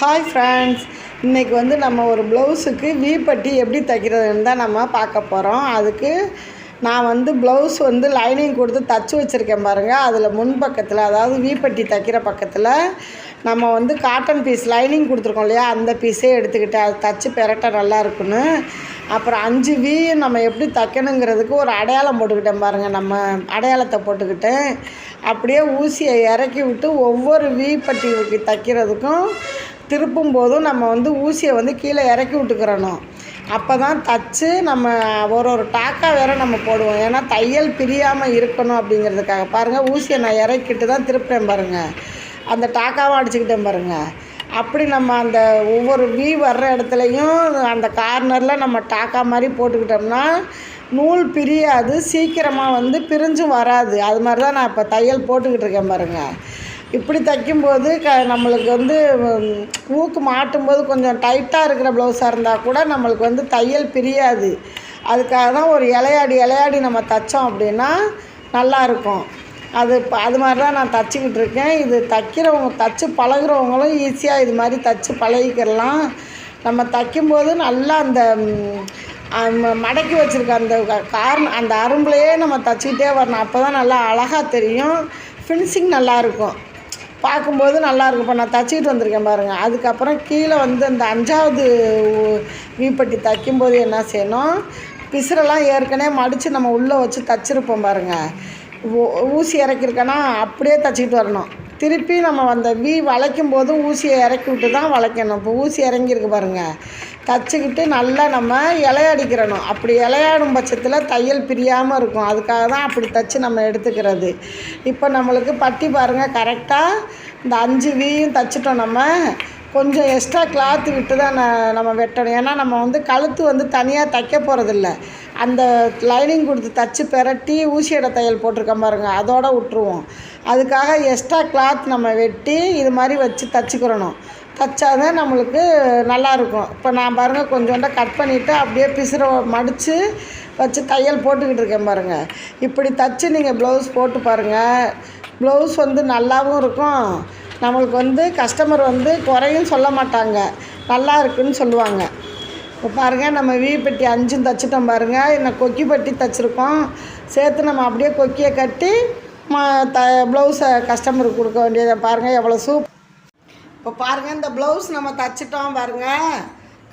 Hi friends இன்றைக்கி வந்து நம்ம ஒரு ப்ளவுஸுக்கு வி பட்டி எப்படி தைக்கிறதுன்னு தான் நம்ம பார்க்க போகிறோம் அதுக்கு நான் வந்து ப்ளவுஸ் வந்து லைனிங் கொடுத்து தச்சு வச்சுருக்கேன் பாருங்கள் அதில் முன்பக்கத்தில் அதாவது வீப்பட்டி தைக்கிற பக்கத்தில் நம்ம வந்து காட்டன் பீஸ் லைனிங் கொடுத்துருக்கோம் இல்லையா? அந்த பீஸே எடுத்துக்கிட்டேன் அது தச்சு பெரட்ட நல்லா இருக்குன்னு. அப்புறம் அஞ்சு வீ நம்ம எப்படி தைக்கணுங்கிறதுக்கு ஒரு அடையாளம் போட்டுக்கிட்டேன் பாருங்கள் நம்ம அடையாளத்தை போட்டுக்கிட்டேன் அப்படியே ஊசியை இறக்கி விட்டு ஒவ்வொரு வி பட்டி தைக்கிறதுக்கும் திருப்பும் போதும் நம்ம வந்து ஊசியை வந்து கீழே இறக்கி விட்டுக்கிறணும். அப்போ தான் தச்சு நம்ம ஒரு ஒரு டாக்கா வேற நம்ம போடுவோம். ஏன்னா தையல் பிரியாமல் இருக்கணும் அப்படிங்கிறதுக்காக. பாருங்கள் ஊசியை நான் இறக்கிட்டு தான் திருப்புறேன் பாருங்கள் அந்த டாக்காவும் அடிச்சுக்கிட்டேன் பாருங்கள் அப்படி நம்ம அந்த ஒவ்வொரு வீ வர்ற இடத்துலையும் அந்த கார்னரில் நம்ம டாக்கா மாதிரி போட்டுக்கிட்டோம்னா நூல் பிரியாது. சீக்கிரமாக வந்து பிரிஞ்சும் வராது. அது மாதிரி தான் நான் இப்போ தையல் போட்டுக்கிட்டு இருக்கேன் பாருங்கள் இப்படி தைக்கும்போது க நம்மளுக்கு வந்து ஊக்கு மாட்டும்போது கொஞ்சம் டைட்டாக இருக்கிற ப்ளவுஸாக இருந்தால் கூட நம்மளுக்கு வந்து தையல் பிரியாது. அதுக்காக தான் ஒரு இலையாடி இலையாடி நம்ம தைச்சோம் அப்படின்னா நல்லாயிருக்கும் அது அது மாதிரி தான் நான் தச்சுக்கிட்டு இருக்கேன். இது தைக்கிறவங்க தச்சு பழகுறவங்களும் ஈஸியாக இது மாதிரி தச்சு பழகிக்கிறலாம் நம்ம தைக்கும்போது நல்லா அந்த மடக்கி வச்சுருக்க அந்த கார் அந்த அரும்புலையே நம்ம தச்சுக்கிட்டே வரணும். அப்போ தான் நல்லா அழகாக தெரியும். ஃபினிஷிங் நல்லாயிருக்கும் பார்க்கும்போது நல்லாயிருக்கும். இப்போ நான் தச்சிக்கிட்டு வந்திருக்கேன் பாருங்கள் அதுக்கப்புறம் கீழே வந்து அந்த அஞ்சாவது வீப்பட்டி தைக்கும்போது என்ன செய்யணும்? பிசுரெல்லாம் ஏற்கனவே மடித்து நம்ம உள்ளே வச்சு தச்சிருப்போம் பாருங்கள் ஊ- ஊசி இறக்கிருக்கேன்னா அப்படியே தச்சிக்கிட்டு வரணும். திருப்பி நம்ம அந்த வீ வளைக்கும் போதும் ஊசியை இறக்கி விட்டு தான் வளைக்கணும். இப்போ ஊசி இறங்கியிருக்கு பாருங்கள் தச்சுக்கிட்டு நல்லா நம்ம இலையடிக்கிறணும் அப்படி இலையாடும் பட்சத்தில் தையல் பிரியாமல் இருக்கும். அதுக்காக தான் அப்படி தச்சு நம்ம எடுத்துக்கிறது. இப்போ நம்மளுக்கு பட்டி பாருங்கள் கரெக்டாக இந்த அஞ்சு வீயும் தச்சிட்டோம் நம்ம. கொஞ்சம் எக்ஸ்ட்ரா கிளாத் விட்டு தான் நம்ம வெட்டணும். ஏன்னா நம்ம வந்து கழுத்து வந்து தனியாக தைக்க போகிறதில்ல அந்த லைனிங் கொடுத்து தச்சு பெரட்டி ஊசியோட தையல் போட்டிருக்கோம் பாருங்கள் அதோட விட்டுருவோம் அதுக்காக எக்ஸ்ட்ரா கிளாத் நம்ம வெட்டி இது மாதிரி வச்சு தச்சுக்கிறணும். தச்சாதான் நம்மளுக்கு நல்லாயிருக்கும் இப்போ நான் பாருங்கள் கொஞ்சோண்ட கட் பண்ணிவிட்டு அப்படியே பிசுற மடித்து வச்சு தையல் போட்டுக்கிட்டு இருக்கேன் பாருங்கள் இப்படி தச்சு நீங்கள் ப்ளவுஸ் போட்டு பாருங்கள் ப்ளவுஸ் வந்து நல்லாவும் இருக்கும். நம்மளுக்கு வந்து கஸ்டமர் வந்து குறையும் சொல்ல மாட்டாங்க. நல்லா இருக்குன்னு சொல்லுவாங்க. இப்போ பாருங்கள் நம்ம வீ பெட்டி அஞ்சும் தைச்சிட்டோம் பாருங்கள் என்ன கொக்கி பட்டி தச்சுருக்கோம். சேர்த்து நம்ம அப்படியே கொக்கியை கட்டி ம த ப்ளவுஸை கஸ்டமருக்கு கொடுக்க வேண்டியதை பாருங்கள் எவ்வளோ சூப். இப்போ பாருங்கள் இந்த ப்ளவுஸ் நம்ம தச்சிட்டோம் பாருங்கள்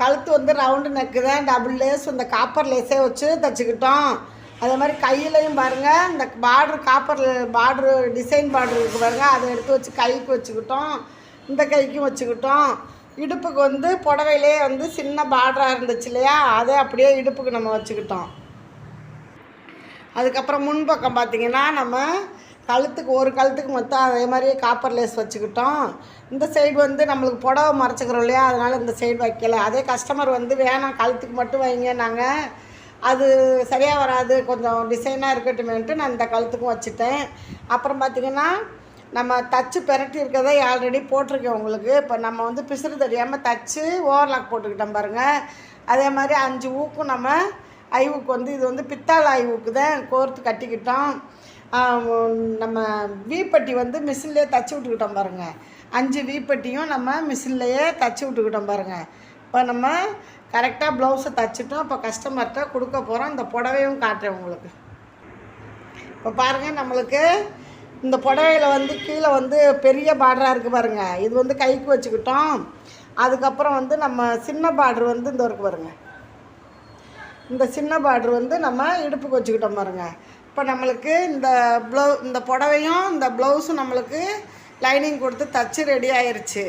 கழுத்து வந்து ரவுண்டு நெக்கு தான் டபுள் லேஸ் இந்த காப்பர் லேஸே வச்சு தச்சுக்கிட்டோம். அதே மாதிரி கையிலையும் பாருங்கள் இந்த பார்ட்ரு காப்பர் பார்ட்ரு டிசைன் பார்ட்ரு இருக்குது பாருங்கள் அதை எடுத்து வச்சு கைக்கு வச்சுக்கிட்டோம். இந்த கைக்கும் வச்சுக்கிட்டோம். இடுப்புக்கு வந்து புடவையிலே வந்து சின்ன பார்டராக இருந்துச்சு இல்லையா? அதை அப்படியே இடுப்புக்கு நம்ம வச்சுக்கிட்டோம். அதுக்கப்புறம் முன்பக்கம் பார்த்திங்கன்னா நம்ம கழுத்துக்கு ஒரு கழுத்துக்கு மொத்தம் அதே மாதிரியே காப்பர் லேஸ் வச்சுக்கிட்டோம். இந்த சைடு வந்து நம்மளுக்கு புடவை மறைச்சிக்கிறோம் இல்லையா? அதனால் இந்த சைடு வைக்கல. அதே கஸ்டமர் வந்து வேணாம் கழுத்துக்கு மட்டும் வைங்க நாங்கள் அது சரியாக வராது. கொஞ்சம் டிசைனாக இருக்கட்டுமேன்ட்டு நான் இந்த கழுத்துக்கும் வச்சுட்டேன். அப்புறம் பார்த்திங்கன்னா நம்ம தச்சு பெரட்டி இருக்கிறத ஆல்ரெடி போட்டிருக்கேன் உங்களுக்கு. இப்போ நம்ம வந்து பிசுறு தெரியாமல் தச்சு ஓவர்லாக் போட்டுக்கிட்டோம் பாருங்கள் அதே மாதிரி அஞ்சு ஊக்கும் நம்ம ஐவுக்கு வந்து இது வந்து பித்தாள் ஐவுக்கு தான் கோர்த்து கட்டிக்கிட்டோம். நம்ம வீப்பட்டி வந்து மிஷின்லேயே தச்சு விட்டுக்கிட்டோம் பாருங்கள் அஞ்சு வீப்பட்டியும் நம்ம மிஷின்லேயே தச்சு விட்டுக்கிட்டோம் பாருங்கள் இப்போ நம்ம கரெக்டாக ப்ளவுஸை தச்சுட்டோம். இப்போ கஸ்டமர்கிட்ட கொடுக்க போகிறோம் இந்த புடவையும் காட்டுறேன் உங்களுக்கு. இப்போ பாருங்கள் நம்மளுக்கு இந்த புடவையில் வந்து கீழே வந்து பெரிய பார்டராக இருக்குது பாருங்கள் இது வந்து கைக்கு வச்சுக்கிட்டோம். அதுக்கப்புறம் வந்து நம்ம சின்ன பார்டர் வந்து இந்த இருக்கு பாருங்க. இந்த சின்ன பார்டர் வந்து நம்ம இடுப்புக்கு வச்சுக்கிட்டோம் பாருங்க. இப்போ நம்மளுக்கு இந்த ப்ளவு இந்த புடவையும் இந்த ப்ளவுஸும் நம்மளுக்கு லைனிங் கொடுத்து தச்சு ரெடி ஆயிடுச்சு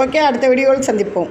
ஓகே அடுத்த வீடியோவில் சந்திப்போம்.